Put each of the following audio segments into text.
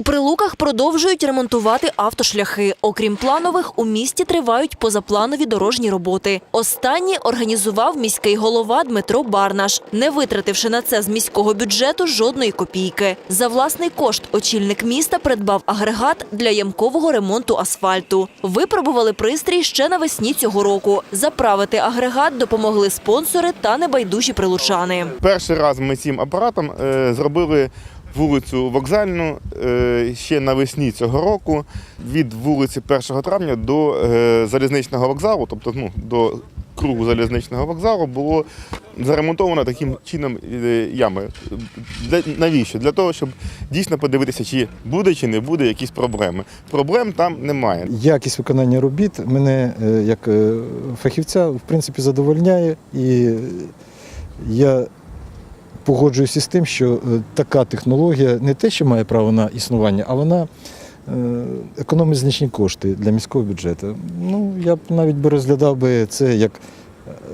У прилуках продовжують ремонтувати автошляхи. Окрім планових, у місті тривають позапланові дорожні роботи. Останні організував міський голова Дмитро Барнаш, не витративши на це з міського бюджету жодної копійки. За власний кошт очільник міста придбав агрегат для ямкового ремонту асфальту. Випробували пристрій ще навесні цього року. Заправити агрегат допомогли спонсори та небайдужі прилучани. Перший раз ми цим апаратом е, зробили вулицю вокзальну е, ще навесні цього року від вулиці 1 травня до е, залізничного вокзалу, тобто ну, до кругу залізничного вокзалу, було заремонтовано таким чином е, ями. Для, навіщо? Для того, щоб дійсно подивитися, чи буде чи не буде якісь проблеми. Проблем там немає. Якість виконання робіт мене як фахівця в принципі задовольняє, і я погоджуюся з тим, що е, така технологія не те, що має право на існування, а вона е, економить значні кошти для міського бюджету. Ну, я б навіть би розглядав би це як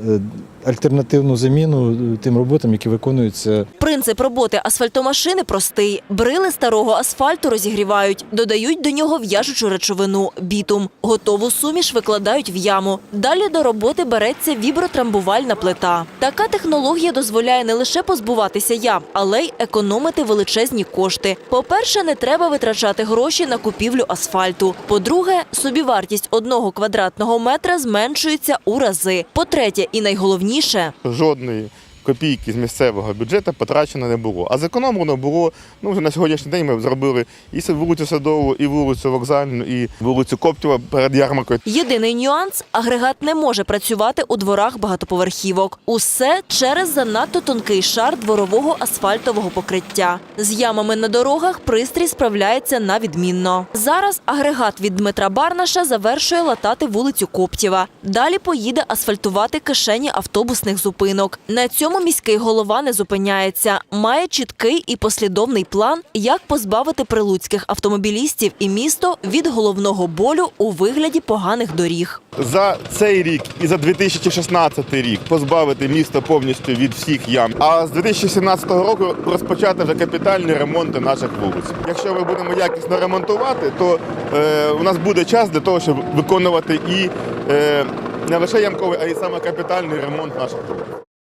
е, альтернативну заміну е, тим роботам, які виконуються Принцип роботи асфальтомашини простий. Брили старого асфальту розігрівають, додають до нього в'яжучу речовину – бітум. Готову суміш викладають в яму. Далі до роботи береться вібротрамбувальна плита. Така технологія дозволяє не лише позбуватися ям, але й економити величезні кошти. По-перше, не треба витрачати гроші на купівлю асфальту. По-друге, собівартість одного квадратного метра зменшується у рази. По-третє, і найголовніше – жодної копійки з місцевого бюджету потрачено не було. А зекономлено було, ну вже на сьогоднішній день ми зробили і вулицю Садову, і вулицю Вокзальну, і вулицю Коптєва перед ярмаркою. Єдиний нюанс – агрегат не може працювати у дворах багатоповерхівок. Усе через занадто тонкий шар дворового асфальтового покриття. З ямами на дорогах пристрій справляється на відмінно. Зараз агрегат від Дмитра Барнаша завершує латати вулицю Коптєва. Далі поїде асфальтувати кишені автобусних зупинок. На цьому міський голова не зупиняється. Має чіткий і послідовний план, як позбавити прилуцьких автомобілістів і місто від головного болю у вигляді поганих доріг. За цей рік і за 2016 рік позбавити місто повністю від всіх ям. А з 2017 року розпочати вже капітальні ремонти наших вулиць. Якщо ми будемо якісно ремонтувати, то е, у нас буде час для того, щоб виконувати і е, не лише ямковий, а й саме капітальний ремонт наших вулиць.